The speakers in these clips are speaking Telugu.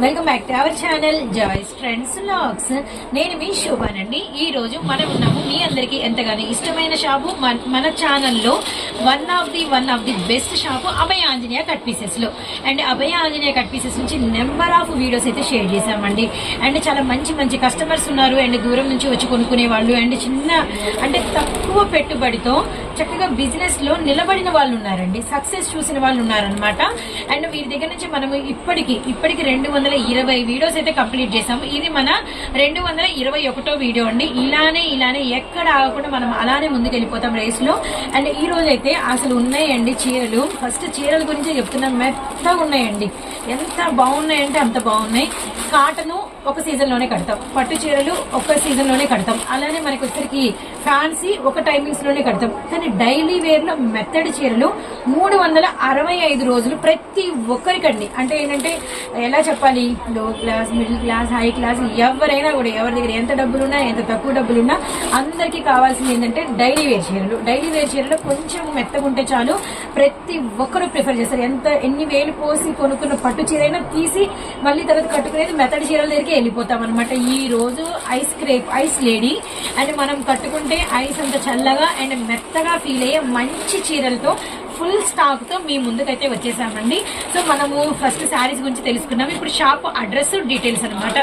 Welcome back to our channel Joy's friends vlogs. నేను మీ శోభానండి. ఈ రోజు మనం ఉన్నాము మీ అందరికీ ఎంతగానో ఇష్టమైన షాపు. మన- మన ఛానల్లో one of the one of the best shop Abhaya Anjaneya cut పీసెస్లో and Abhaya Anjaneya cut pieces నుంచి నెంబర్ ఆఫ్ వీడియోస్ అయితే షేర్ చేశామండి. అండ్ చాలా మంచి మంచి కస్టమర్స్ ఉన్నారు. అండ్ దూరం నుంచి వచ్చి కొనుక్కునే వాళ్ళు. అండ్ చిన్న అంటే తక్కువ పెట్టుబడితో చక్కగా బిజినెస్లో నిలబడిన వాళ్ళు ఉన్నారండి. సక్సెస్ చూసిన వాళ్ళు ఉన్నారనమాట అండ్ వీరి దగ్గర నుంచి మనము ఇప్పటికి ఇప్పటికి రెండు వందల ఇరవై వీడియోస్ అయితే కంప్లీట్ చేసాము ఇది మన రెండు వందల ఇరవై ఒకటో వీడియో అండి. ఇలానే ఇలానే ఎక్కడ ఆగకుండా మనం అలానే ముందుకు వెళ్ళిపోతాం రేస్లో. అండ్ ఈ రోజు అయితే అసలు ఉన్నాయండి చీరలు. ఫస్ట్ చీరల గురించి చెప్తున్నాను మెత్తగా ఉన్నాయండి. ఎంత బాగున్నాయంటే అంత బాగున్నాయి. కాటను ఒక సీజన్లోనే కడతాం. పట్టు చీరలు ఒక సీజన్లోనే కడతాం. అలానే మనకి వచ్చరికి ఫ్యాన్సీ ఒక టైమింగ్స్లోనే కడతాం. కానీ డైలీ వేర్లో మెత్తడి చీరలు మూడు వందల అరవై ఐదు రోజులు ప్రతి ఒక్కరికండి. అంటే ఏంటంటే ఎలా చెప్పాలి? Low class middle class high class ఎవరైనా కూడా ఎవరి దగ్గర ఎంత డబ్బులున్నా ఎంత తక్కువ డబ్బులున్నా అందరికీ కావాల్సింది ఏంటంటే డైలీ వేర్ చీరలు. డైలీ వేర్ చీరలు కొంచెం మెత్తగా ఉంటే చాలు. ప్రతి ఒక్కరు ప్రిఫర్ చేస్తారు. ఎంత ఎన్ని వేలు పోసి కొనుక్కున్న పట్టు చీరైనా తీసి మళ్ళీ తర్వాత కట్టుకునేది మెత్తడి చీరల దగ్గరికి వెళ్ళిపోతాం అనమాట ఈ రోజు ice crepe ice lady and మనం కట్టుకుంటే ఐస్ అంత చల్లగా అండ్ మెత్తగా ఫీల్ అయ్యే మంచి చీరలతో ఫుల్ స్టాక్తో మీ ముందుకైతే వచ్చేసామండి. సో మనము ఫస్ట్ శారీస్ గురించి తెలుసుకున్నాం. ఇప్పుడు షాప్ అడ్రస్ డీటెయిల్స్ అనమాట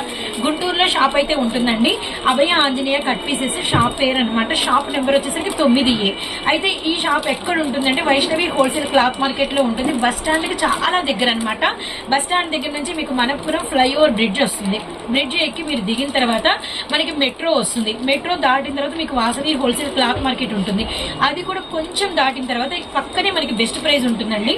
గుంటూరులో షాప్ అయితే ఉంటుందండి. Abhaya Anjaneya cut pieces shop పేరు అనమాట షాప్ నెంబర్ వచ్చేసరికి తొమ్మిది ఏ. అయితే ఈ షాప్ ఎక్కడ ఉంటుందంటే వైష్ణవి హోల్సేల్ క్లాత్ మార్కెట్లో ఉంటుంది. బస్ స్టాండ్కి చాలా దగ్గర అనమాట బస్ స్టాండ్ దగ్గర నుంచి మీకు మనపురం ఫ్లైఓవర్ బ్రిడ్జ్ వస్తుంది. బ్రిడ్జ్ ఎక్కి మీరు దిగిన తర్వాత మనకి మెట్రో వస్తుంది. మెట్రో దాటిన తర్వాత మీకు వాసవి హోల్సేల్ క్లాత్ మార్కెట్ ఉంటుంది. అది కూడా కొంచెం దాటిన తర్వాత పక్కనే మనకి బెస్ట్ ప్రైజ్ ఉంటుందండి.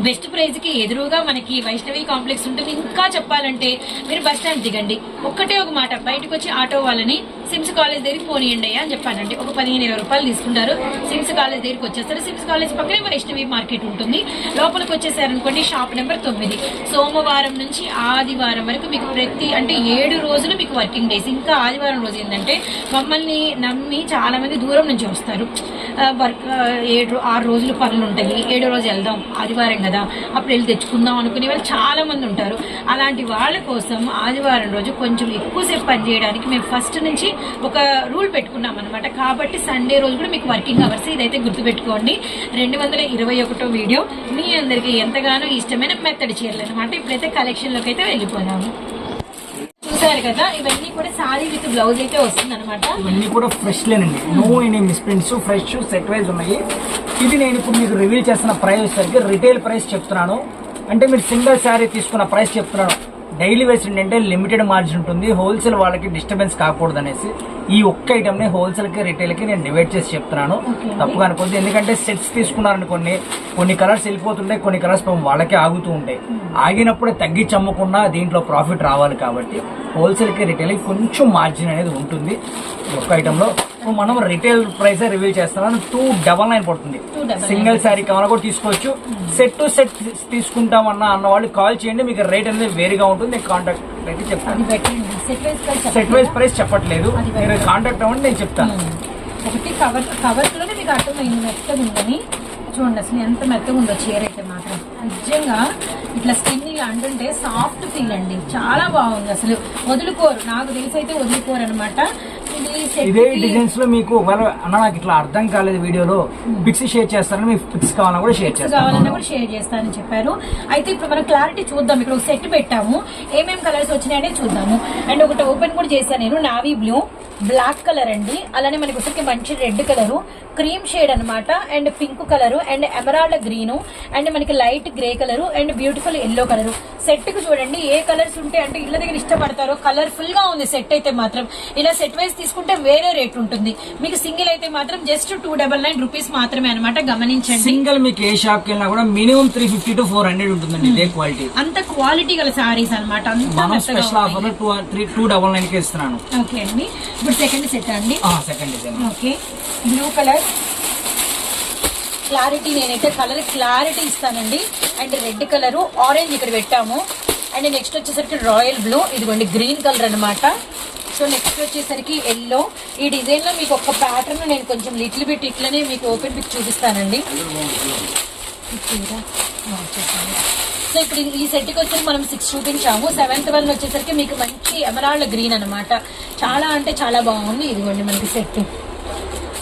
బెస్ట్ ప్రైజ్కి ఎదురుగా మనకి వైష్ణవి కాంప్లెక్స్ ఉంటుంది. ఇంకా చెప్పాలంటే మీరు బస్ స్టాండ్ దిగండి. ఒక్కటే ఒక మాట బయటకు వచ్చి ఆటో వాళ్ళని సిమ్స్ కాలేజ్ దగ్గరికి పోనీయండి అని చెప్పానండి. ఒక పదిహేను ఇరవై రూపాయలు తీసుకుంటారు. సిమ్స్ కాలేజ్ దగ్గరికి వచ్చేస్తారు సిమ్స్ కాలేజ్ పక్కనే వైష్ణవి మార్కెట్ ఉంటుంది. లోపలికి వచ్చేసారనుకోండి షాప్ నెంబర్ తొమ్మిది. సోమవారం నుంచి ఆదివారం వరకు మీకు ప్రతి అంటే ఏడు రోజులు మీకు వర్కింగ్ డేస్. ఇంకా ఆదివారం రోజు ఏంటంటే మమ్మల్ని నమ్మి చాలా మంది దూరం నుంచి వస్తారు. వర్క్ ఏడు ఆరు రోజులు పనులు ఉంటాయి. ఏడో రోజు వెళ్దాం ఆదివారం కదా అప్పుడు వెళ్ళి తెచ్చుకుందాం అనుకునే వాళ్ళు చాలా మంది ఉంటారు. అలాంటి వాళ్ళ కోసం ఆదివారం రోజు కొంచెం ఎక్కువసేపు పని చేయడానికి మేము ఫస్ట్ నుంచి ఒక రూల్ పెట్టుకున్నాం అనమాట కాబట్టి సండే రోజు కూడా మీకు వర్కింగ్ అవర్స్ ఇదైతే గుర్తుపెట్టుకోండి. రెండు వందల ఇరవై ఒకటో వీడియో మీ అందరికీ ఎంతగానో ఇష్టమైన మెత్తడి చీరలు అనమాట ఇప్పుడైతే కలెక్షన్లోకి అయితే వెళ్ళిపోదాము. చూసారు కదా ఇవన్నీ కూడా సారీ విత్ బ్లౌజ్ అయితే వస్తుంది అనమాట ఇవన్నీ కూడా ఫ్రెష్ లేనండి. No any misprints fresh set wise ఉన్నాయి. ఇది నేను ఇప్పుడు మీకు రివీల్ చేస్తున్న ప్రైస్ వచ్చేసరికి రిటైల్ ప్రైస్ చెప్తున్నాను. అంటే మీరు సింగిల్ శారీ తీసుకున్న ప్రైస్ చెప్తున్నాను. డైలీ వేస్ ఏంటంటే లిమిటెడ్ మార్జిన్ ఉంటుంది. హోల్సేల్ వాళ్ళకి డిస్టర్బెన్స్ కాకూడదు అనేసి ఈ ఒక్క ఐటమ్ని హోల్సేల్కి రిటైల్కి నేను డివైడ్ చేసి చెప్తున్నాను. తప్పుగా అనుకోవద్దు. ఎందుకంటే సెట్స్ తీసుకున్నారని కొన్ని కొన్ని కలర్స్ వెళ్ళిపోతుంటాయి కొన్ని కలర్స్ వాళ్ళకే ఆగుతూ ఉంటాయి ఆగినప్పుడే తగ్గించి అమ్మకుండా దీంట్లో ప్రాఫిట్ రావాలి కాబట్టి హోల్సేల్కి రిటైల్కి కొంచెం మార్జిన్ అనేది ఉంటుంది. ఈ ఒక్క ఐటమ్లో ఇప్పుడు మనం రిటైల్ ప్రైస్ రివీల్ చేస్తున్నాను టూ డబల్ నైన్ పడుతుంది. 299. సింగిల్ శారీ కావాలా కూడా తీసుకోవచ్చు. సెట్ టు సెట్ తీసుకుంటామన్నా అన్న వాళ్ళు కాల్ చేయండి. మీకు రేట్ అనేది వేరుగా ఉంటుంది. నేను కాంటాక్ట్ అయితే చెప్తాను. సెట్ వైజ్ ప్రైస్ చెప్పట్లేదు? మీరు కాంటాక్ట్ అవ్వండి నేను చెప్తాను. ఒకటి కవర్ కవర్స్లోనే మీకు అర్థమైంది. మెత్తగా ఉందని. చూడండి అసలు ఎంత మెత్తగా ఉందో చీర అయితే మాత్రం. నిజంగా ఇట్లా స్కిన్ ఇలా అంటుంటే సాఫ్ట్ ఫీల్ అండి. చాలా బాగుంది అసలు. వదులుకోరు. నాకు తెలిసి అయితే వదులుకోరు అనమాట ఇది డిజైన్స్లో మీకు ఒకవేళ అన్న నాకు ఇట్లా అర్థం కాలేదు వీడియోలో పిక్స్ షేర్ చేస్తారని మీకు పిక్స్ కావాలన్నా కూడా షేర్ కావాలన్నా చేస్తాను. కూడా షేర్ చేస్తానని చెప్పారు. అయితే ఇప్పుడు మనం క్లారిటీ చూద్దాం. ఇక్కడ ఒక సెట్ పెట్టాము. ఏమేం కలర్స్ వచ్చినాయనే చూద్దాము. అండ్ ఒకటి ఓపెన్ కూడా చేశాను నేను. నావీ బ్లూ బ్లాక్ కలర్ అండి. అలానే మనకి వచ్చరికి మంచి రెడ్ కలర్ క్రీమ్ షేడ్ అన్నమాట. And pink colour and emerald green and మనకి light grey colour and beautiful yellow colour సెట్కు చూడండి. ఏ కలర్స్ ఉంటే అంటే ఇళ్ళ దగ్గర ఇష్టపడతారో కలర్ఫుల్గా ఉంది సెట్ అయితే మాత్రం. ఇలా సెట్ వైజ్ తీసుకుంటే వేరే రేట్ ఉంటుంది. మీకు సింగిల్ అయితే మాత్రం just two double nine rupees మాత్రమే అనమాట గమనించండి. సింగిల్ మీకు ఏ షాప్కి వెళ్ళినా కూడా minimum three fifty to four hundred ఉంటుందండి ఇదే క్వాలిటీ అంత క్వాలిటీ గల సారీస్ అనమాట అంత మనం మెత్తగా స్పెషల్ ఉన్నాయి. Offer two three two double నైన్కి ఇస్తున్నాను. ఓకే అండి. ఇప్పుడు సెకండ్ సెట్ అండి. Second design okay. Blue colour clarity నేనైతే కలర్ క్లారిటీ ఇస్తానండి. అండ్ రెడ్ కలర్ ఆరెంజ్ ఇక్కడ పెట్టాము. అండ్ నెక్స్ట్ వచ్చేసరికి రాయల్ బ్లూ ఇదిగోండి గ్రీన్ కలర్ అన్నమాట. సో నెక్స్ట్ వచ్చేసరికి ఎల్లో ఈ డిజైన్లో మీకు ఒక ప్యాటర్న్ నేను కొంచెం లిటిల్ బిట్ ఇట్లనే మీకు ఓపెన్ పిక్ చూపిస్తానండి. సో ఇప్పుడు ఈ సెట్కి వచ్చేసి మనం సిక్స్ చూపించాము. సెవెంత్ వన్ వచ్చేసరికి మీకు మంచి ఎమరాల్డ్ గ్రీన్ అన్నమాట. చాలా అంటే చాలా బాగుంది. ఇదిగోండి మనకి సెట్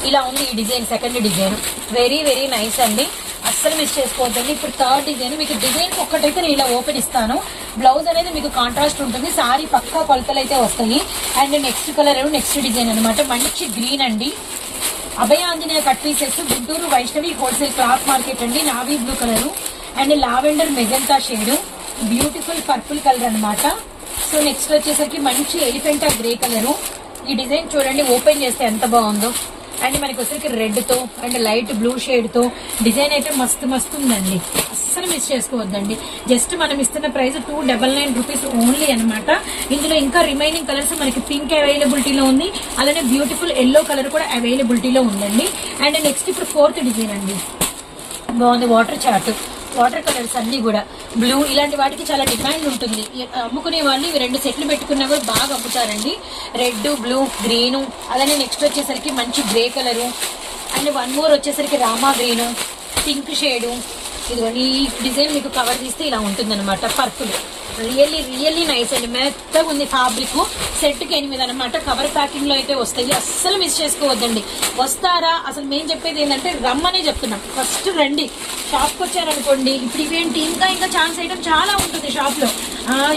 ఇలా ఉంది ఈ design second design. Very very nice అండి. అస్సలు మిస్ చేసుకోవద్దండి. ఇప్పుడు థర్డ్ డిజైన్ మీకు డిజైన్ ఒక్కటైతే నేను ఇలా ఓపెన్ ఇస్తాను. బ్లౌజ్ అనేది మీకు కాంట్రాస్ట్ ఉంటుంది. సారీ పక్కా కొలతలు అయితే వస్తాయి. And next colour next design అన్నమాట. మంచి గ్రీన్ అండి. Abhaya Anjaneya cut pieces Guntur Vaishnavi wholesale cloth market అండి. Navy blue colour and lavender magenta shade beautiful purple colour అన్నమాట. సో నెక్స్ట్ వచ్చేసరికి మంచి ఎలిఫెంటా గ్రే కలర్ ఈ డిజైన్ చూడండి ఓపెన్ చేస్తే ఎంత బాగుందో. అండ్ మనకి వచ్చరికి రెడ్తో అండ్ లైట్ బ్లూ షేడ్తో డిజైన్ అయితే మస్తు మస్తు ఉందండి. అస్సలు మిస్ చేసుకోవద్దండి. జస్ట్ మనం ఇస్తున్న price two double nine rupees only అనమాట ఇందులో ఇంకా రిమైనింగ్ కలర్స్ మనకి పింక్ అవైలబిలిటీలో ఉంది. అలానే బ్యూటిఫుల్ ఎల్లో కలర్ కూడా అవైలబిలిటీలో ఉందండి. అండ్ నెక్స్ట్ ఇప్పుడు ఫోర్త్ డిజైన్ అండి. బాగుంది వాటర్ చార్ట్ వాటర్ కలర్స్ అన్ని కూడా. బ్లూ ఇలాంటి వాటికి చాలా డిమాండ్ ఉంటుంది. అమ్ముకునే వాళ్ళు ఇవి రెండు సెట్లు పెట్టుకున్నా కూడా బాగా అమ్ముతారండి. రెడ్ బ్లూ గ్రీను అలానే నెక్స్ట్ వచ్చేసరికి మంచి grey colour and one more వచ్చేసరికి రామా గ్రీను పింక్ షేడు ఇదిగోండి ఈ డిజైన్ మీకు కవర్ తీస్తే ఇలా ఉంటుంది అనమాట పర్పుల్. రియల్లీ రియల్లీ నైస్ అండి. మెత్తగా ఉంది ఫ్యాబ్రిక్ సెట్కి ఎనిమిది అనమాట కవర్ ప్యాకింగ్లో అయితే వస్తాయి. అస్సలు మిస్ చేసుకోవద్దండి. వస్తారా? అసలు మేము చెప్పేది ఏంటంటే రమ్మనే చెప్తున్నాం. ఫస్ట్ రండి. షాప్కి వచ్చారనుకోండి ఇప్పుడు ఇవేంటి? ఇంకా ఇంకా ఛాన్స్ ఐటమ్ చాలా ఉంటుంది షాప్లో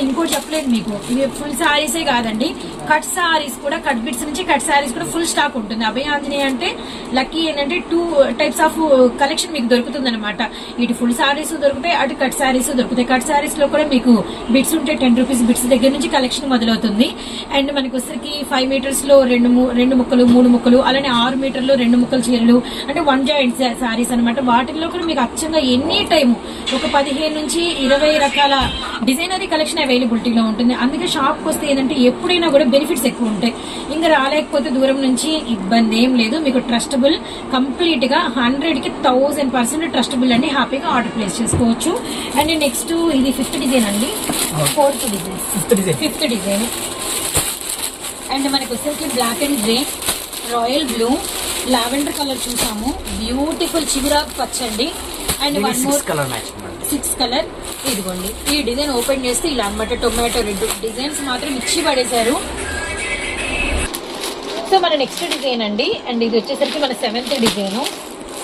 ఇంకోటి చెప్పలేదు మీకు. ఇవి ఫుల్ శారీసే కాదండి. కట్ శారీస్ కూడా కట్ బిట్స్ నుంచి కట్ సారీస్ కూడా ఫుల్ స్టాక్ ఉంటుంది. అభయ ఆంజనేయ అంటే లక్కీ ఏంటంటే టూ టైప్స్ ఆఫ్ కలెక్షన్ మీకు దొరుకుతుంది అనమాట ఇటు ఫుల్ సారీస్ దొరుకుతాయి అటు కట్ సారీస్ దొరుకుతాయి. కట్ సారీస్లో కూడా మీకు బిట్స్ ఉంటే టెన్ రూపీస్ బిట్స్ దగ్గర నుంచి కలెక్షన్ మొదలవుతుంది. అండ్ మనకు వచ్చరికి ఫైవ్ మీటర్స్లో రెండు రెండు ముక్కలు మూడు ముక్కలు అలానే ఆరు మీటర్లు రెండు ముక్కలు చీరలు అంటే వన్ జాయింట్ సారీస్ అనమాట వాటిల్లో కూడా మీకు అచ్చంగా ఎనీ టైం ఒక పదిహేను నుంచి ఇరవై రకాల డిజైనరీ కలెక్షన్ అవైలబిలిటీలో ఉంటుంది. అందుకే షాప్కి వస్తే ఏంటంటే ఎప్పుడైనా కూడా బెనిఫిట్స్ ఎక్కువ ఉంటాయి. ఇంకా రాలేకపోతే దూరం నుంచి ఇబ్బంది ఏం లేదు. మీకు ట్రస్టబుల్ కంప్లీట్గా హండ్రెడ్కి థౌసండ్ పర్సెంట్ ట్రస్టబుల్ అండి. హ్యాపీగా ఆర్డర్ ప్లేస్ చేసుకోవచ్చు. అండ్ నెక్స్ట్ ఇది ఫిఫ్త్ డిజైన్ అండి. Fourth design. Fifth design. Fifth design. And మనకి వచ్చేసి black and grey royal blue lavender colour చూసాము. బ్యూటిఫుల్ చిగురాకు పచ్చండి. And one more colour match six colour. ఇదిగోండి. ఈ డిజైన్ ఓపెన్ చేస్తే ఇలా అన్నమాట టొమాటో రెడ్. డిజైన్స్ మాత్రం ఇచ్చి పడేశారు. సో మన నెక్స్ట్ డిజైన్ అండి. అండ్ ఇది వచ్చేసరికి మన seventh design.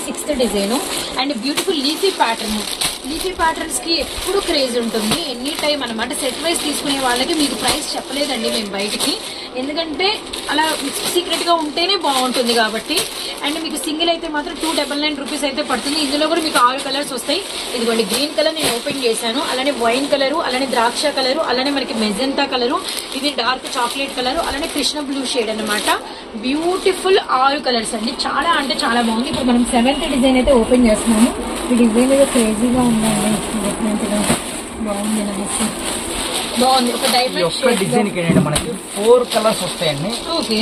Sixth design and beautiful leafy pattern leafy ప్యాటర్న్స్కి ఎప్పుడు క్రేజ్ ఉంటుంది. ఎనీ టైం అనమాట సెట్ వైజ్ తీసుకునే వాళ్ళకి మీకు ప్రైస్ చెప్పలేదండి మేము బయటికి. ఎందుకంటే అలా సీక్రెట్గా ఉంటేనే బాగుంటుంది కాబట్టి. అండ్ మీకు సింగిల్ అయితే మాత్రం టూ డబల్ నైన్ రూపీస్ అయితే పడుతుంది. ఇందులో కూడా మీకు ఆరు కలర్స్ వస్తాయి. ఇదిగోండి గ్రీన్ కలర్ నేను ఓపెన్ చేశాను. అలానే వైన్ కలరు అలానే ద్రాక్ష కలరు అలానే మనకి మెజెంతా కలరు ఇది డార్క్ చాక్లెట్ కలర్ అలానే కృష్ణ బ్లూ షేడ్ అనమాట బ్యూటిఫుల్ ఆరు కలర్స్ అండి. చాలా అంటే చాలా బాగుంది. ఇప్పుడు మనం సెవెంత్ డిజైన్ అయితే ఓపెన్ చేస్తున్నాము. ఈ డిజైన్ ఏదో క్రేజీగా ఉందండి. డెఫినెట్గా బాగుంది. నైస్ బాగుంది. ఒక ఈ డైమండ్ ఒక్క డిజైన్ ఏంటంటే మనకి ఫోర్ కలర్స్ వస్తాయండి. ఓకే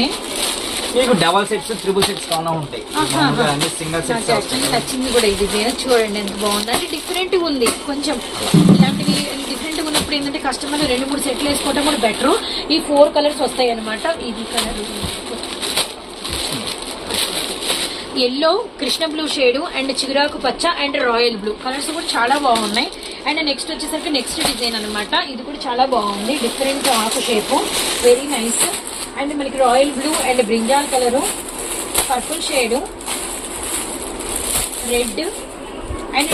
మీకు డబల్ సెట్స్ త్రిబుల్ సెట్స్ కావాలా ఉంటాయి. మామూలుగా అన్ని సింగిల్ నాకు సెట్స్ యాక్చువల్లీ వస్తాయి. నచ్చింది కూడా ఈ డిజైన్ చూడండి ఎంత బాగుంది. అంటే డిఫరెంట్ ఉంది. కొంచెం ఇలాంటివి డిఫరెంట్ ఉన్నప్పుడు ఏంటంటే కస్టమర్లు రెండు మూడు సెట్లు వేసుకోవడం కూడా బెటర్ ఈ ఫోర్ కలర్స్ వస్తాయి అనమాట ఇది colour yellow Krishna blue shade and చిగురాకు పచ్చ అండ్ రాయల్ బ్లూ కలర్స్ కూడా చాలా బాగున్నాయి. అండ్ నెక్స్ట్ వచ్చేసరికి నెక్స్ట్ డిజైన్ అనమాట ఇది కూడా చాలా బాగుంది. డిఫరెంట్ ఆకు షేపు వెరీ నైస్ అండ్ మనకి royal blue and brinjal colour purple shade red and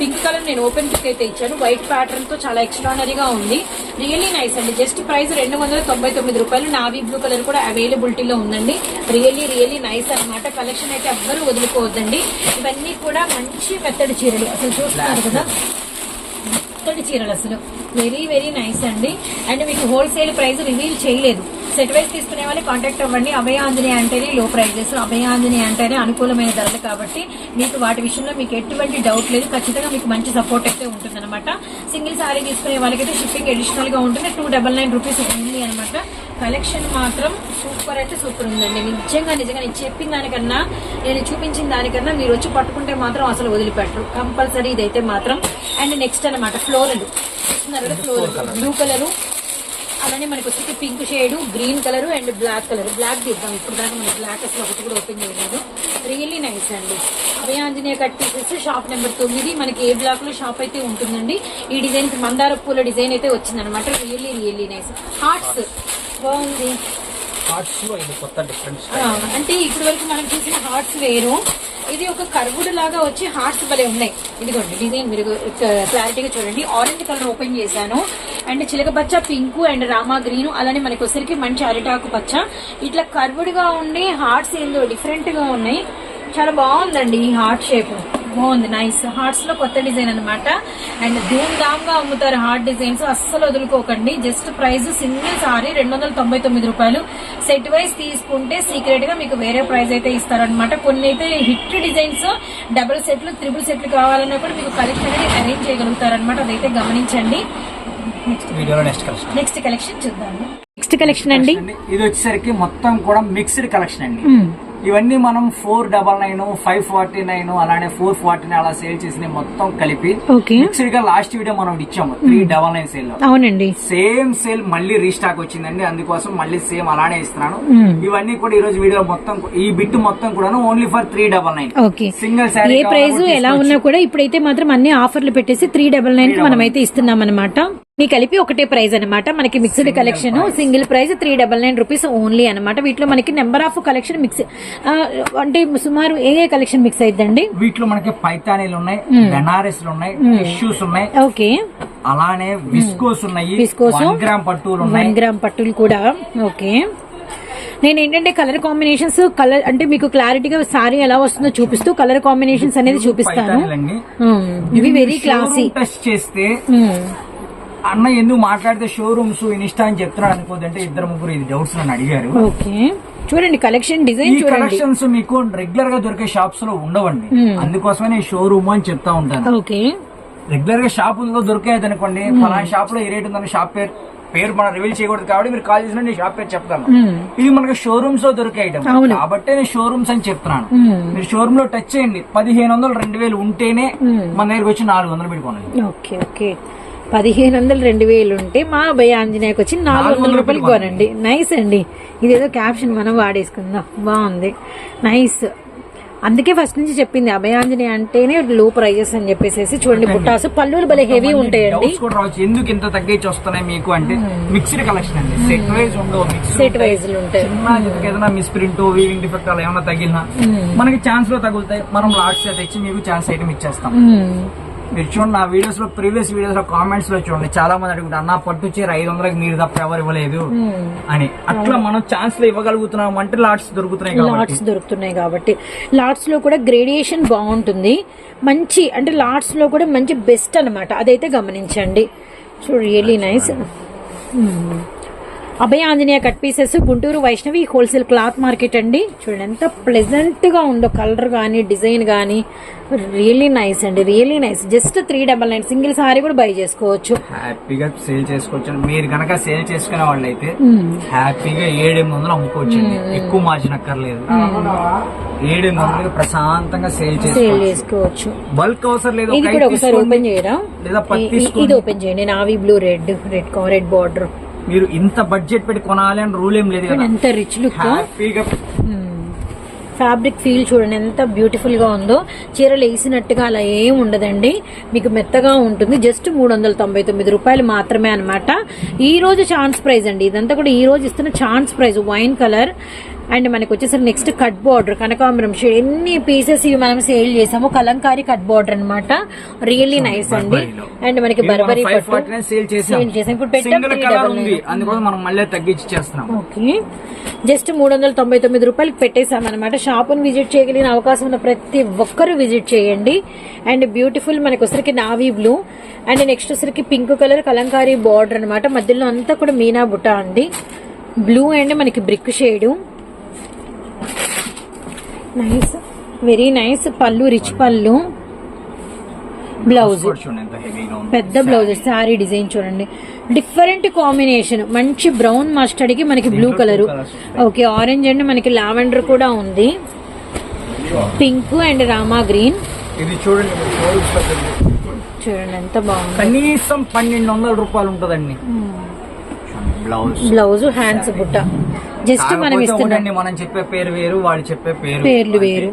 pink colour నేను ఓపెన్ బుక్ అయితే ఇచ్చాను. వైట్ ప్యాటర్న్తో చాలా ఎక్స్ట్రానరీగా ఉంది. రియల్లీ నైస్ అండి. జస్ట్ ప్రైస్ రెండు వందల తొంభై తొమ్మిది రూపాయలు. నావీ బ్లూ కలర్ కూడా అవైలబిలిటీలో ఉందండి. రియల్లీ రియల్లీ నైస్ అన్నమాట. కలెక్షన్ అయితే ఎవ్వరూ వదులుకోవద్దండి. ఇవన్నీ కూడా మంచి మెత్తడి చీరలు. అసలు చూస్తున్నారు కదా. మెత్తడి చీరలు అసలు. వెరీ వెరీ నైస్ అండి. అండ్ మీకు హోల్సేల్ ప్రైస్ రివీల్ చేయలేదు. సెట్ వైజ్ తీసుకునే వాళ్ళు కాంటాక్ట్ అవ్వండి. అభయ అంటేనే లో ప్రైజెస్ అభయ అంటేనే అనుకూలమైన ధరలు కాబట్టి మీకు వాటి విషయంలో మీకు ఎటువంటి డౌట్ లేదు. ఖచ్చితంగా మీకు మంచి సపోర్ట్ అయితే ఉంటుందన్నమాట. సింగిల్ సారీ తీసుకునే వాళ్ళకైతే షిప్పింగ్ అడిషనల్గా ఉంటుంది. టూ డబల్ నైన్ రూపీస్ ఉంది అనమాట కలెక్షన్ మాత్రం సూపర్ అయితే సూపర్ ఉందండి. నిజంగా నిజంగా నేను చెప్పిన దానికన్నా నేను చూపించిన దానికన్నా మీరు వచ్చి పట్టుకుంటే మాత్రం అసలు వదిలిపెట్టరు. కంపల్సరీ ఇదైతే మాత్రం. అండ్ నెక్స్ట్ అనమాట ఫ్లోరల్. చూస్తున్నారు కదా ఫ్లోరల్. బ్లూ కలరు అలానే మనకి వచ్చేసి pink shade green colour and black colour black తీద్దాం. ఇప్పుడు దాకా మనకి బ్లాక్ అసలు ఒకటి కూడా ఓపెన్ చేయలేదు. రియల్లీ నైస్ అండి. Abhayanjaneya cut pieces shop number తొమ్మిది. మనకి ఏ బ్లాక్లో షాప్ అయితే ఉంటుందండి. ఈ డిజైన్ మందార పూల డిజైన్ అయితే వచ్చిందనమాట రియల్లీ రియల్లీ నైస్ హార్ట్స్ బాగుంది. హార్ట్స్లో ఇది కొత్త డిఫరెన్స్ అంటే ఇప్పటి వరకు మనం చూసిన హార్ట్స్ వేరు. ఇది ఒక కర్వుడు లాగా వచ్చి హార్ట్స్ భలే ఉన్నాయి. ఇదిగోండి డిజైన్ మీరు క్లారిటీగా చూడండి. ఆరెంజ్ కలర్ ఓపెన్ చేశాను. అండ్ చిలక పచ్చ పింక్ అండ్ రామా గ్రీన్ అలానే మనకి వచ్చరికి మంచి అరిటాకు పచ్చ. ఇట్లా కర్వుడుగా ఉండి హార్ట్స్ ఏందో డిఫరెంట్గా ఉన్నాయి. చాలా బాగుందండి ఈ హార్ట్ షేప్ బాగుంది. నైస్ హార్ట్స్లో కొత్త డిజైన్ అన్నమాట. అండ్ ధూమ్ ధామ్గా అమ్ముతారు హార్ట్ డిజైన్స్ అస్సలు వదులుకోకండి. జస్ట్ ప్రైస్ సింగిల్ సారీ రెండు వందల తొంభై తొమ్మిది రూపాయలు. సెట్ వైజ్ తీసుకుంటే సీక్రెట్గా మీకు వేరే ప్రైస్ అయితే ఇస్తారనమాట కొన్ని అయితే హిట్ డిజైన్స్ డబుల్ సెట్లు త్రిబుల్ సెట్లు కావాలన్నా కూడా మీకు కలెక్షన్ అనేది అరేంజ్ చేయగలుగుతారనమాట అదైతే గమనించండి. వీడియోలో నెక్స్ట్ కలెక్షన్ నెక్స్ట్ కలెక్షన్ చూద్దాం నెక్స్ట్ కలెక్షన్ అండి. ఇది వచ్చేసరికి మొత్తం కూడా మిక్స్డ్ కలెక్షన్ అండి. ఇవన్నీ మనం four double nine five forty nine అలానే ఫోర్ ఫార్టీ నైన్ అలా సేల్ చేసిన మొత్తం కలిపి ఓకే మిక్స్డ్గా లాస్ట్ వీడియో మనం ఇచ్చాము. త్రీ డబల్ నైన్ సేల్లో. అవునండి. సేమ్ సేల్ మళ్ళీ రీస్టాక్ వచ్చిందండి. అందుకోసం మళ్ళీ సేమ్ అలానే ఇస్తున్నాను. మ్మ్. ఇవన్నీ కూడా ఈ రోజు వీడియో మొత్తం ఈ బిట్ మొత్తం కూడా only for three double nine okay single A sari price ఎలా ఉన్నా కూడా ఇప్పుడైతే మాత్రం అన్ని ఆఫర్లు పెట్టేసి త్రీ డబల్ నైన్కి మనం అయితే ఇస్తున్నాం అనమాట మీ కలిపి ఒకటే ప్రైస్ అన్నమాట. మనకి mixed collection single price three double nine rupees only అనమాట వీటిలో మనకి నెంబర్ ఆఫ్ కలెక్షన్ మిక్స్ అంటే సుమారు ఏ ఏ కలెక్షన్ మిక్స్ అయిద్దండి? వీటిలో మనకి పైతానీలు ఉన్నాయి బెనారస్ ఉన్నాయి టిష్యూస్ ఉన్నాయి. ఓకే. అలానే విస్కోస్ ఉన్నాయి. Viscose. వన్ గ్రామ్ పట్టులు ఉన్నాయి. వన్ గ్రామ్ పట్టులు కూడా. ఓకే. నేను ఏంటంటే కలర్ కాంబినేషన్స్ కలర్ అంటే మీకు క్లారిటీగా సారీ ఎలా వస్తుందో చూపిస్తూ కలర్ కాంబినేషన్స్ అనేది చూపిస్తాను. ఇవి వెరీ క్లాసీ టెస్ట్ చేస్తే అన్న ఎందుకు మాట్లాడితే షోరూమ్స్ ఇన్స్టా అని చెప్తున్నాడు అనుకోదంటే ఇద్దరు ముగ్గురు ఇది డౌట్స్ నన్ను అడిగారు. ఓకే. చూడండి కలెక్షన్ ఈ డిజైన్ చూడండి. కలెక్షన్స్ మీకు రెగ్యులర్గా దొరికే షాప్స్లో ఉండవండి. అందుకోసమే నేను షోరూమ్ అని చెప్తా ఉంటాను. ఓకే. రెగ్యులర్గా షాప్ ఉందో దొరికేది అనుకోండి ఫలానా షాప్లో ఈ రేట్ ఉందని షాప్ పేరు పేరు మనం రివీల్ చేయకూడదు కాబట్టి మీరు కాల్ చేసిన నేను షాప్ పేరు చెప్తాను. ఇది మనకి షోరూమ్స్లో దొరికే ఐటమ్ అవును. కాబట్టి నేను షోరూమ్స్ అని చెప్తున్నాను. మీరు షోరూమ్లో టచ్ చేయండి. పదిహేను వందలు రెండు వేలు ఉంటేనే మన దగ్గరకు వచ్చి నాలుగు వందలు పెట్టుకోండి. Okay okay. పదిహేను వందలు రెండు వేలు ఉంటే మా భయ ఆంజనేయకి వచ్చి నాలుగు వందల రూపాయలు కొనండి. నైస్ అండి. ఇదేదో క్యాప్షన్ మనం వాడేసుకుందాం. బాగుంది. నైస్ అందుకే ఫస్ట్ నుంచి చెప్పింది అభయాంజనేయ అంటేనే లో ప్రైజెస్ అని చెప్పేసి చూడండి బుట్టాసు పళ్ళులు భలే హెవీ ఉంటాయండి. ఎందుకు ఇంత తగ్గించి వస్తున్నాయి మీకు అంటే మిక్స్డ్ కలెక్షన్ అండి. సెట్ వైజ్ ఉండవు సెట్ వైజులు ఉంటాయి. చిన్నగా ఏదైనా మిస్ ప్రింట్ వీవింగ్ డిఫెక్ట్ అలా ఏమైనా తగిలినా మనకి ఛాన్స్లో తగులుతాయి. మనం లాస్ట్ తెచ్చి మీకు ఛాన్స్ ఐటమ్ ఇచ్చేస్తాం. మీరు చూడండి నా వీడియోస్లో ప్రీవియస్ వీడియోస్లో కామెంట్స్లో చూడండి. చాలా మంది అడుగుతారు అన్న పట్టు చీర ఐదు వందలకి మీరు తప్ప ఎవరు ఇవ్వలేదు. అని. అట్లా మనం ఛాన్స్లో ఇవ్వగలుగుతున్నాం అంటే లాట్స్ దొరుకుతున్నాయి కాబట్టి. లాట్స్ దొరుకుతున్నాయి కాబట్టి. లాట్స్లో కూడా గ్రేడియేషన్ బాగుంటుంది. మంచి అంటే లాట్స్లో కూడా మంచి బెస్ట్ అన్నమాట. అదైతే గమనించండి. So really nice Abhaya Anjaneya cut pieces Guntur Vaishnavi wholesale cloth market అండి. చూడండి ఎంత ప్లెజెంట్గా ఉందో కలర్ కానీ డిజైన్ కానీ రియల్లీ నైస్ అండి really nice just three double nine single sari కూడా బై చేసుకోవచ్చు. హ్యాపీగా సేల్ చేసుకోవచ్చు మీరు గనక సేల్ చేసుకునే వాళ్ళు అయితే హ్యాపీగా ఏడెనిమిది వందలు అమ్ముకోవచ్చు ఎక్కువ మార్జిన్ అక్కర్లేదు. ఏడెనిమిది వందలకి ప్రశాంతంగా సేల్ సేల్ చేసుకోవచ్చు. బల్క్ అవసరం లేదు. ఇది కూడా ఒకసారి. ఓపెన్ తీసుకోండి. ఇది ఓపెన్ చేయండి. Navy blue red red red border మీరు ఇంత బడ్జెట్ పెట్టి కొనాలి అని రూల్ ఏం లేదు కదా. ఎంత రిచ్ లుక్ హ్యాపీగా ఫ్యాబ్రిక్ ఫీల్ చూడండి ఎంత బ్యూటిఫుల్గా ఉందో. చీరలు వేసినట్టుగా అలా ఏం ఉండదండి. మీకు మెత్తగా ఉంటుంది. జస్ట్ మూడు వందల తొంభై తొమ్మిది రూపాయలు మాత్రమే అన్నమాట. ఈ రోజు ఛాన్స్ ప్రైస్ అండి. ఇదంతా కూడా ఈ రోజు ఇస్తున్న chance price wine colour and మనకి వచ్చేసరికి నెక్స్ట్ కట్ బార్డర్ కనకాంబరం షేడ్ ఎన్ని పీసెస్ ఇవి మనం సేల్ చేసాము కలంకారీ కట్ బార్డర్ అన్నమాట. రియల్లీ నైస్ అండి. అండ్ మనకి బర్బరీ 549 సేల్ చేసాం. ఇప్పుడు పెట్టాం మనం మళ్ళీ తగ్గించి చేస్తున్నాం ఓకే జస్ట్ మూడు వందల తొంభై తొమ్మిది రూపాయలకి పెట్టేశాం అనమాట షాప్ని విజిట్ చేయగలిగిన అవకాశం ఉన్న ప్రతి ఒక్కరూ విజిట్ చేయండి. అండ్ బ్యూటిఫుల్ మనకి వచ్చరికి నావీ బ్లూ అండ్ నెక్స్ట్ వచ్చరికి పింక్ కలర్ కలంకారీ బార్డర్ అనమాట మధ్యలో అంతా కూడా మీనా బుట్ట అండి. బ్లూ అండ్ మనకి brick shade nice very nice పళ్ళు రిచ్ పళ్ళు. బ్లౌజ్ పెద్ద బ్లౌజ్ శారీ డిజైన్ చూడండి. డిఫరెంట్ కాంబినేషన్ మంచి బ్రౌన్ మస్టర్డ్కి మనకి blue colour okay orange and మనకి లావెండర్ కూడా ఉంది. పింక్ అండ్ రామా గ్రీన్ ఇది చూడండి. చూడండి ఎంత బాగుంది. కనీసం పన్నెండు వందల రూపాయలు ఉంటుందండి. బ్లౌజ్ బ్లౌజ్ హ్యాండ్స్ బుట్ట. జస్ట్ మనం ఇస్తున్నాం. మనం చెప్పే పేరు వేరు వాళ్ళు చెప్పే పేరు పేర్లు వేరు.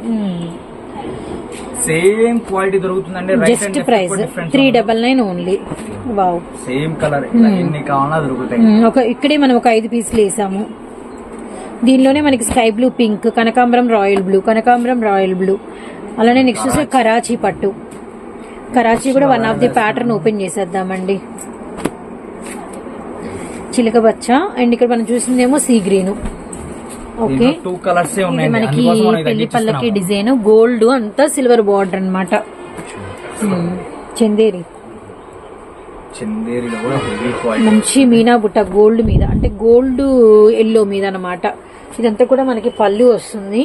సేమ్ క్వాలిటీ దొరుకుతుందండి just price. Three double nine only. Wow. Same colour ఎన్ని కావాలన్నా దొరుకుతాయి. ఒక ఇక్కడే మనం ఒక ఐదు పీసులు వేసాము. దీనిలోనే మనకి స్కై బ్లూ పింక్ కనకాంబరం రాయల్ బ్లూ కనకాంబరం రాయల్ బ్లూ. అలానే నెక్స్ట్ వచ్చి కరాచీ. పట్టు. కరాచీ కూడా one of the pattern open చేసేద్దామండి. చిలక బచ్చ అండ్ ఇక్కడ మనం చూసిందేమో sea green okay two colours మనకి పెళ్ళి తగ్గించేస్తున్నాము. డిజైన్ గోల్డ్ అంతా సిల్వర్ బార్డర్ అనమాట చందేరి. మంచి మీనా బుట్ట గోల్డ్ మీద అంటే గోల్డ్ ఎల్లో మీద అన్నమాట. ఇదంతా కూడా మనకి పళ్ళు వస్తుంది.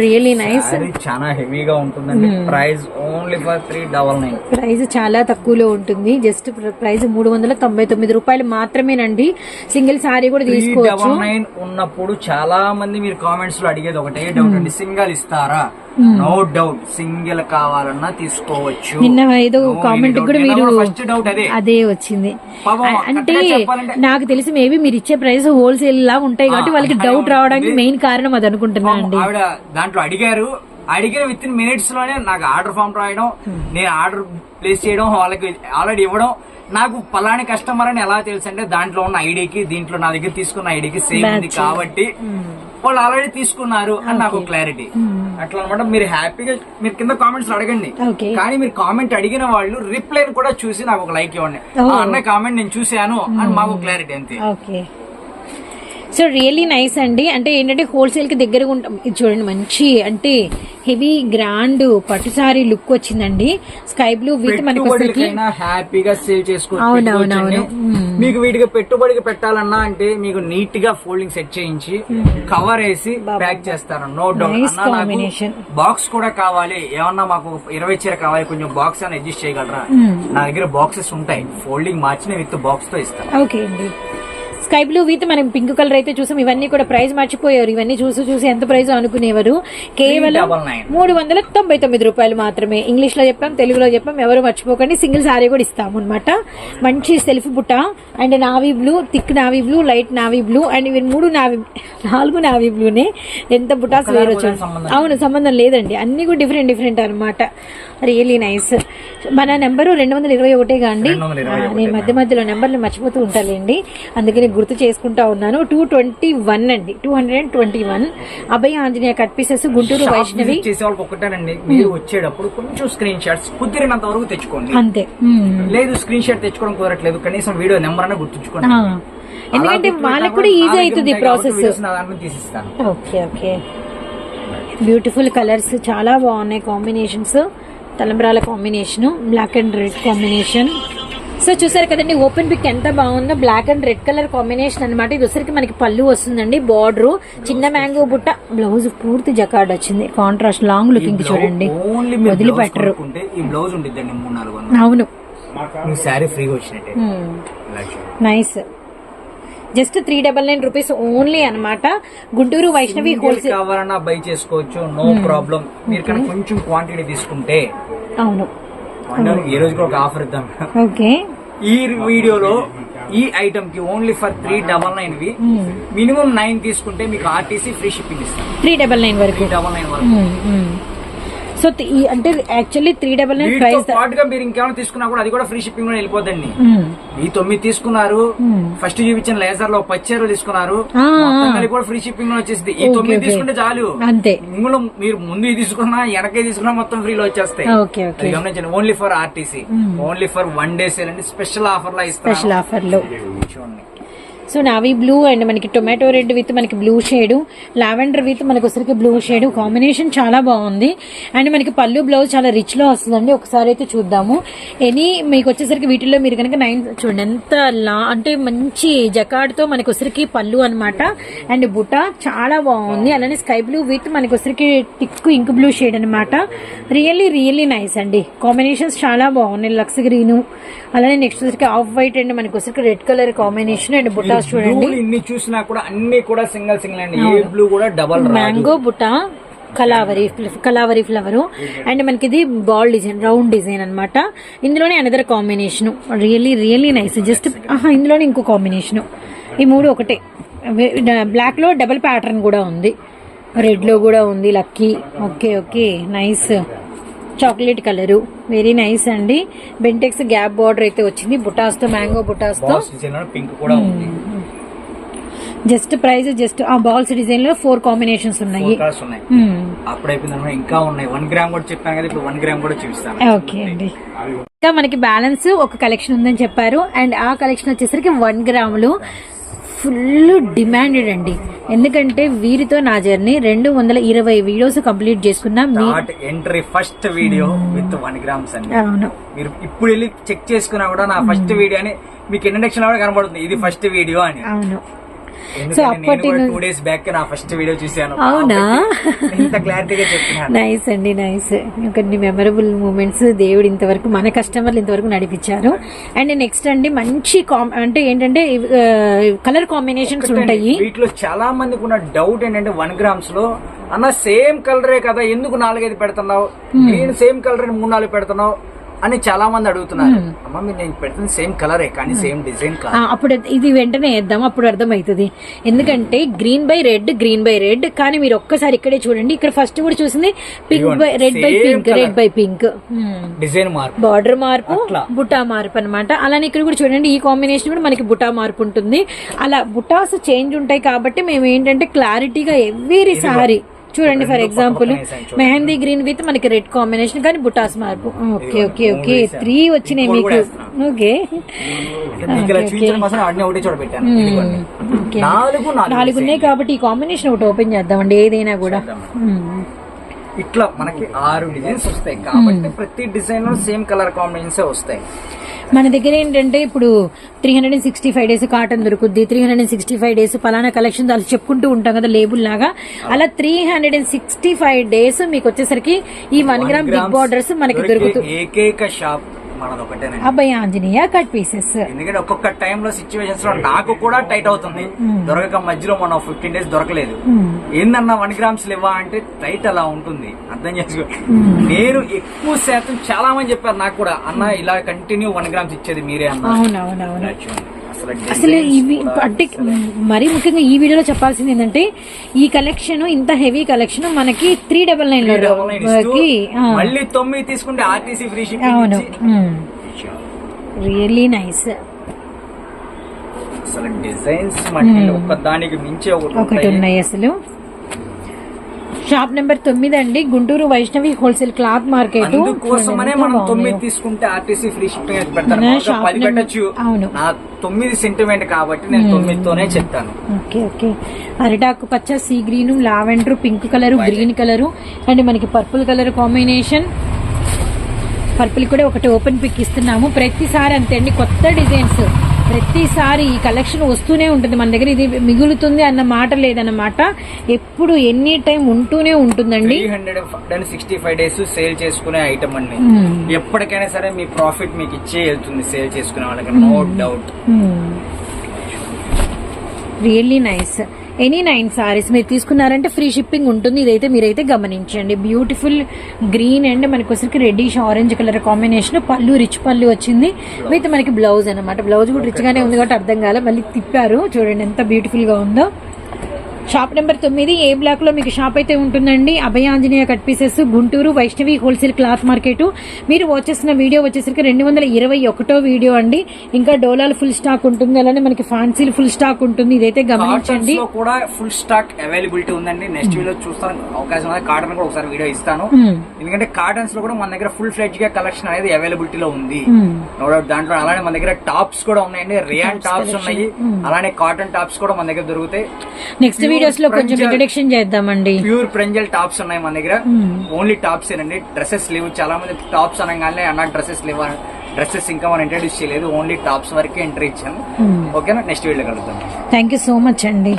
రియలీ నైస్ చాలా హెవీగా ఉంటుందండి. Price only for three double nine price చాలా తక్కువలో ఉంటుంది. జస్ట్ ప్రైస్ మూడు వందల తొంభై తొమ్మిది రూపాయలు మాత్రమేనండి. సింగిల్ సారీ కూడా తీసుకోవచ్చు. డబల్ నైన్ ఉన్నప్పుడు చాలా మంది మీరు కామెంట్స్లో అడిగేది ఒకటే డౌట్ అండి. సింగిల్ ఇస్తారా? నో డౌట్ సింగిల్ కావాలన్నా తీసుకోవచ్చు. నిన్న ఏదో కామెంట్ కూడా మీరు ఫస్ట్ డౌట్ అదే. అదే వచ్చింది. అంటే నాకు తెలిసి మేబీ మీరు ఇచ్చే ప్రైస్ హోల్సేల్ లా ఉంటాయి కాబట్టి వాళ్ళకి డౌట్ రావడానికి మెయిన్ కారణం అది అనుకుంటున్నా అండి. ఆవిడ దాంట్లో అడిగారు. అడిగిన విత్ ఇన్ మినిట్స్లోనే నాకు ఆర్డర్ ఫామ్ రాయడం నేను ఆర్డర్ ప్లేస్ చేయడం వాళ్ళకి ఆల్రెడీ ఇవ్వడం. నాకు పలాని కస్టమర్ అని ఎలా తెలుసు అంటే దాంట్లో ఉన్న ఐడికి దీంట్లో నా దగ్గర తీసుకున్న ఐడికి సేమ్ ఉంది కాబట్టి వాళ్ళు ఆల్రెడీ తీసుకున్నారు అని నాకు క్లారిటీ అట్లా అనమాట మీరు హ్యాపీగా మీరు కింద కామెంట్స్ అడగండి. కానీ మీరు కామెంట్ అడిగిన వాళ్ళు రిప్లై కూడా చూసి నాకు ఒక లైక్ ఇవ్వండి. Oh. ఆ అన్నయ్య కామెంట్ నేను చూశాను అని మాకు క్లారిటీ అంతే. ఓకే సో రియల్లీ నైస్ అండి. అంటే ఏంటంటే హోల్సేల్కి దగ్గరగా ఉంటాం చూడండి మంచి అంటే హెవీ గ్రాండ్ పట్టు సారీ లుక్ వచ్చిందండి. స్కై బ్లూ విత్ మనకి హ్యాపీగా సేల్ చేసుకోవచ్చు మీకు వీటికి పెట్టుబడికి పెట్టాలన్నా అంటే మీకు నీట్గా ఫోల్డింగ్ సెట్ చేయించి కవర్ వేసి ప్యాక్ చేస్తాను. No doubt. బాక్స్ కూడా కావాలి. ఏమన్నా మాకు ఇరవై చీర కావాలి. కొంచెం బాక్స్ అని అడ్జస్ట్ చేయగలరా? నా దగ్గర బాక్సెస్ ఉంటాయి. ఫోల్డింగ్ మార్చిన విత్ బాక్స్తో ఇస్తాను. ఓకే అండి. స్కై బ్లూ విత్ మనం పింక్ కలర్ అయితే చూసాం. ఇవన్నీ కూడా ప్రైస్ మర్చిపోయారు. ఇవన్నీ చూసి చూసి ఎంత ప్రైస్ అనుకునేవారు? కేవలం 399. మూడు వందల తొంభై తొమ్మిది రూపాయలు మాత్రమే. ఇంగ్లీష్లో చెప్పాం తెలుగులో చెప్పాం ఎవరు మర్చిపోకండి. సింగిల్ సారీ కూడా ఇస్తాము అనమాట మంచి సెల్ఫ్ బుట్ట and navy blue thick navy blue light navy blue and ఇవి మూడు నావీ నాలుగు నావీ బ్లూనే. ఎంత బుటాస్ వేరు అవును సంబంధం లేదండి. అన్ని కూడా డిఫరెంట్ డిఫరెంట్ అనమాట రియలీ నైస్ మన నెంబరు రెండు వందల ఇరవై ఒకటేగా అండి 221 ఆ, నేను మధ్య మధ్యలో నెంబర్లు మర్చిపోతూ ఉంటానండి అందుకని గుర్తు చేసుకుంటా ఉన్నాను. టూ ట్వంటీ వన్ అండి. Two hundred and twenty one Abhaya Anjaneya cut pieces Guntur Vaishnavi. Visit చేసే వాళ్ళకి ఒకటేనండి. మీరు వచ్చేటప్పుడు కొంచెం స్క్రీన్ షాట్స్ కుదిరినంత వరకు తెచ్చుకోండి. అంతే. మ్మ్. లేదు స్క్రీన్ షాట్ తెచ్చుకోవడం కుదరట్లేదు. కనీసం వీడియో నెంబర్ అన్న గుర్తుంచుకోండి. ఎందుకంటే వాళ్ళకి కూడా ఈజీ అవుతుంది process okay okay beautiful colours చాలా బాగున్నాయి కాంబినేషన్స్ తలంబ్రాల combination black and red combination so చూసారు కదండి ఓపెన్ పిక్ ఎంత బాగుందో black and red colour combination అనమాట ఇది వచ్చరికి మనకి పళ్ళు వస్తుందండి బార్డర్ చిన్న మ్యాంగో బుట్ట బ్లౌజ్ పూర్తి జకాడ్ వచ్చింది. కాంట్రాస్ట్ లాంగ్ లుకింగ్ చూడండి. ఓన్లీ వదిలిపెట్టరు. అవును. Hmm. Nice just three double nine rupees only అన్నమాట. గుంటూరు వైష్ణవి హోల్సేల్ కావాలన్నా బై చేసుకోవచ్చు నో ప్రాబ్లం మీరు కనుక కొంచెం క్వాంటిటీ తీసుకుంటే అవును. ఈ రోజు కూడా ఒక ఆఫర్ ఇద్దాం. ఓకే ఈ వీడియోలో ఈ ఐటమ్కి only for three double nine we. Minimum nine తీసుకుంటే మీకు ఆర్టీసీ ఫ్రీ షిప్పింగ్ ఇస్తాం. త్రీ డబల్ నైన్ వరకు. డబల్ నైన్ వరకు. సో అంటే actually three double nine price పాటుగా మీరు ఇంకేమైనా తీసుకున్నా కూడా అది కూడా ఫ్రీ షిప్పింగ్లో వెళ్ళిపోద్దండి. ఈ తొమ్మిది తీసుకున్నారు. ఫస్ట్ చూపించిన లేజర్లో పచ్చేరు తీసుకున్నారు. కూడా ఫ్రీ షిప్పింగ్లో వచ్చేసింది. ఈ తొమ్మిది తీసుకుంటే చాలు. అంతే. ఇందులో మీరు ముందు తీసుకున్నా వెనకే తీసుకున్నా మొత్తం ఫ్రీలో వచ్చేస్తాయి. ఓకే ఓకే అది గమనించండి. Only for RTC only for one day sale అండి. స్పెషల్ ఆఫర్ లా ఇస్తాం స్పెషల్ ఆఫర్లో చూడండి. సో నావీ బ్లూ అండ్ మనకి టొమాటో రెడ్ విత్ మనకి బ్లూ షేడు లావెండర్ విత్ మనకి వచ్చరికి బ్లూ షేడు కాంబినేషన్ చాలా బాగుంది. అండ్ మనకి పళ్ళు బ్లౌజ్ చాలా రిచ్లో వస్తుందండి. ఒకసారి అయితే చూద్దాము. ఎనీ మీకు వచ్చేసరికి వీటిల్లో మీరు కనుక నైన్ చూడండి. ఎంత లా అంటే మంచి జకాడ్తో మనకి వచ్చరికి పళ్ళు అన్నమాట. అండ్ బుట్ట చాలా బాగుంది. అలానే స్కై బ్లూ విత్ మనకి వచ్చరికి టిక్ ఇంక్ బ్లూ షేడ్ అనమాట రియల్లీ రియల్లీ నైస్ అండి. కాంబినేషన్స్ చాలా బాగున్నాయి. లక్స్ గ్రీను అలానే నెక్స్ట్ వచ్చరికి ఆఫ్ వైట్ అండ్. మనకి వచ్చరికి రెడ్ కలర్ కాంబినేషన్ అండ్ బుట్ట చూడండి. ఇన్ని చూసినా కూడా అన్ని కూడా సింగల్ సింగిల్ అండి. ఏ బ్లూ కూడా డబల్ మ్యాంగో బుట్ట కలావరి కలావరి ఫ్లవర్ అండ్ మనకి ఇది బాల్ డిజైన్ రౌండ్ డిజైన్ అన్నమాట. ఇందులోనే another combination really really nice just ఇందులోనే ఇంకో కాంబినేషన్ ఈ మూడు ఒకటే. బ్లాక్లో డబుల్ ప్యాటర్న్ కూడా ఉంది. రెడ్లో కూడా ఉంది lucky okay okay nice chocolate colour very nice అండి. బెంటెక్స్ గ్యాప్ బార్డర్ అయితే వచ్చింది. బుటాస్తో మ్యాంగో బుటాస్తో. పింక్ కూడా జస్ట్ ప్రైస్ జస్ట్ ఆ బాల్స్ డిజైన్లో ఫోర్ కాంబినేషన్స్ ఉన్నాయి. అప్పుడు ఇంకా ఉన్నాయి. వన్ గ్రామ్ కూడా చెప్పాను కదా ఇప్పుడు వన్ గ్రామ్ కూడా చూపిస్తాను. ఓకే అండి. ఇంకా మనకి బ్యాలెన్స్ ఒక కలెక్షన్ ఉందని చెప్పారు. అండ్ ఆ కలెక్షన్ వచ్చేసరికి వన్ గ్రాములు. ఫుల్ డిమాండెడ్ అండి. ఎందుకంటే వీరితో నా జర్నీ రెండు వందల ఇరవై వీడియోస్ కంప్లీట్ చేసుకున్నా. Entry first video with one grams అండి. అవును. మీరు ఇప్పుడు వెళ్ళి చెక్ చేసుకున్నా కూడా నా ఫస్ట్ వీడియో అని మీకు ఇంట్రడక్షన్ కూడా కనబడుతుంది. ఇది ఫస్ట్ వీడియో అని. అవును. ఎందుకంటే అప్పటి టూ డేస్ బ్యాక్ నా ఫస్ట్ వీడియో చూసాను అవునా? కాబట్టి ఇంత క్లారిటీగా చెప్తున్నాను నైస్ అండి నైస్ కొన్ని మెమరబుల్ మూమెంట్స్ దేవుడు ఇంతవరకు మన కస్టమర్లు ఇంతవరకు నడిపించారు. అండ్ నెక్స్ట్ అండి మంచి కాం అంటే ఏంటంటే కలర్ కాంబినేషన్స్ ఉంటాయి. వీటిలో చాలా మందికి ఉన్న డౌట్ ఏంటంటే వన్ గ్రామ్స్లో అన్న సేమ్ కలరే కదా ఎందుకు నాలుగైదు పెడుతున్నావు? నేను సేమ్ కలర్ మూడు నాలుగు పెడుతున్నావు? అని చాలా మంది అడుగుతున్నారు అమ్మ మీరు నేను పెడుతుంది సేమ్ కలరే కానీ సేమ్ డిజైన్ కాదు. అప్పుడు ఇది వెంటనే వేద్దాం అప్పుడు అర్థమవుతుంది. ఎందుకంటే green by red green by red కానీ మీరు ఒక్కసారి ఇక్కడే చూడండి. ఇక్కడ ఫస్ట్ కూడా చూసింది pink by red by pink. Red by pink design mark border మార్పు. బుటా మార్పు అన్నమాట. అలానే ఇక్కడ కూడా చూడండి ఈ కాంబినేషన్ కూడా మనకి బుటా మార్పు ఉంటుంది. అలా బుటాస్ చేంజ్ ఉంటాయి కాబట్టి మేము ఏంటంటే క్లారిటీగా ఎవ్రీ సారీ చూడండి for example. Mehndi green with మనకి రెడ్ కాంబినేషన్ కానీ బుటాస్ మార్పు. Okay okay okay. త్రీ వచ్చినాయి మీకు. ఓకే. మీకు ఇలా చూపించడం కోసం అన్ని ఒకటి చోట పెట్టాను. ఇదిగోండి. ఓకే. నాలుగు నాలుగు నాలుగు ఉన్నాయి కాబట్టి ఈ కాంబినేషన్ ఒకటి ఓపెన్ చేద్దామండి ఏదైనా కూడా. ఇట్లా మనకి ఆరు డిజైన్స్ వస్తాయి. కాబట్టి ప్రతి డిజైన్ సేమ్ కలర్ కాంబినేషన్స్ వస్తాయి. మన దగ్గర ఏంటంటే ఇప్పుడు three hundred and sixty five days cotton దొరుకుద్ది three hundred and sixty five days పలానా కలెక్షన్ అలా చెప్పుకుంటూ ఉంటాం కదా లేబుల్ లాగా. అలా three hundred and sixty five days మీకు వచ్చేసరికి ఈ వన్ గ్రామ్ బిగ్ బార్డర్స్ మనకి దొరికే దొరుకుతుంది ఏకైక షాప్ మనది ఒకటేనండి అబ్బాయి ఆంజనేయ కట్ పీసెస్ ఎందుకంటే ఒక్కొక్క టైం లో సిచ్యువేషన్స్లో నాకు కూడా టైట్ అవుతుంది. దొరకక మధ్యలో మనం ఫిఫ్టీన్ డేస్ దొరకలేదు. ఏందన్నా వన్ గ్రామ్స్ లేవా అంటే టైట్ అలా ఉంటుంది. అర్థం చేసుకో. నేను ఎక్కువ శాతం చాలా మంది చెప్పారు నాకు కూడా అన్న ఇలా కంటిన్యూ వన్ గ్రామ్స్ ఇచ్చేది మీరే అన్న. అసలు ఇవి అంటే మరీ ముఖ్యంగా ఈ వీడియోలో చెప్పాల్సింది ఏంటంటే ఈ కలెక్షన్ ఇంత హెవీ కలెక్షన్ మనకి త్రీ డబల్ నైన్ మళ్ళీ తొమ్మిది తీసుకుంటే ఆర్టీసీ ఫ్రీ అవును. రియల్లీ నైస్ అసలు డిజైన్స్ మట్టి ఒక్క దానికి మించి ఒకటి. ఉన్నాయి అసలు. షాప్ నెంబర్ తొమ్మిది అండి. Guntur Vaishnavi wholesale cloth market. మనం తొమ్మిది తీసుకుంటే ఆర్టీసీ ఫ్రీ షిప్పింగ్ అయితే పెడతాను మన మామూలుగా షాప్ పది నెంబర్- పెట్టచ్చు. అవును. తొమ్మిది సెంటిమెంట్ కాబట్టి నేను తొమ్మిదితోనే చెప్తాను ఓకే ఓకే. అరిటాకు పచ్చ sea green lavender pink colour green colour and మనకి పర్పుల్ కలర్ కాంబినేషన్. పర్పుల్ కూడా ఒకటి ఓపెన్ పిక్ ఇస్తున్నాము. ప్రతిసారి అంతే అండి. కొత్త డిజైన్స్. ప్రతిసారి ఈ కలెక్షన్ వస్తూనే ఉంటుంది. మన దగ్గర ఇది మిగులుతుంది అన్న మాట లేదన్నమాట. ఎప్పుడు ఎనీ టైం ఉంటూనే ఉంటుందండి. Hundred and sixty five days sale చేసుకునే ఐటమ్ అండి. ఎప్పటికైనా సరే మీ ప్రాఫిట్ మీకు ఇచ్చే వెళ్తుంది సేల్ చేసుకునే వాళ్ళకి. No doubt really nice any nine saris మీరు తీసుకున్నారంటే ఫ్రీ షిప్పింగ్ ఉంటుంది. ఇదైతే మీరైతే గమనించండి. బ్యూటిఫుల్ గ్రీన్ అండ్ మనకి వచ్చరికి రెడ్డిష్ ఆరెంజ్ కలర్ కాంబినేషన్ పళ్ళు రిచ్ పళ్ళు వచ్చింది. విత్ మనకి బ్లౌజ్ అన్నమాట. బ్లౌజ్ కూడా రిచ్ గానే ఉంది కాబట్టి అర్థం కాలే. మళ్ళీ తిప్పారు. చూడండి ఎంత బ్యూటిఫుల్గా ఉందో. షాప్ నెంబర్ తొమ్మిది ఏ బ్లాక్లో మీకు షాప్ అయితే ఉంటుందండి Abhayanjaneya cut pieces Guntur Vaishnavi wholesale cloth market. మీరు వచ్చేసిన వీడియో వచ్చేసరికి రెండు వందల ఇరవై ఒకటో వీడియో అండి. ఇంకా డోలాల్ ఫుల్ స్టాక్ ఉంటుంది అలానే మనకి ఫ్యాన్సీలు ఫుల్ స్టాక్ ఉంటుంది ఇదైతే గమనించండి. కూడా ఫుల్ స్టాక్ అవైలబిలిటీ ఉందండి. నెక్స్ట్ వీడియో చూస్తాను అవకాశం కాటన్ కూడా ఒకసారి వీడియో ఇస్తాను. మ్మ్. ఎందుకంటే కాటన్స్లో కూడా మన దగ్గర ఫుల్ ఫ్లెడ్జ్గా కలెక్షన్ అనేది అవైలబిలిటీ లో ఉంది. డౌట్ దాంట్లో అలానే మన దగ్గర టాప్స్ కూడా ఉన్నాయండి. రియాన్ టాప్స్ ఉన్నాయి. అలానే కాటన్ టాప్స్ కూడా మన దగ్గర దొరుకుతాయి. నెక్స్ట్ వీడియోస్లో కొంచెం ఇంట్రడక్షన్ చేద్దామండి. ప్యూర్ ప్రెంజల్ టాప్స్ ఉన్నాయి మన దగ్గర. ఓన్లీ టాప్స్ ఏనండి. డ్రెస్సెస్ లేవు. చాలా మంది టాప్స్ అనగానే అన్న డ్రెస్సెస్ లేవు? డ్రెస్సెస్ ఇంకా మనం ఇంట్రడ్యూస్ చేయలేదు. ఓన్లీ టాప్స్ వరకే ఎంట్రీ ఇచ్చాను ఓకేనా? నెక్స్ట్ వీడియో కలుద్దాం. థ్యాంక్ యూ సో మచ్ అండి.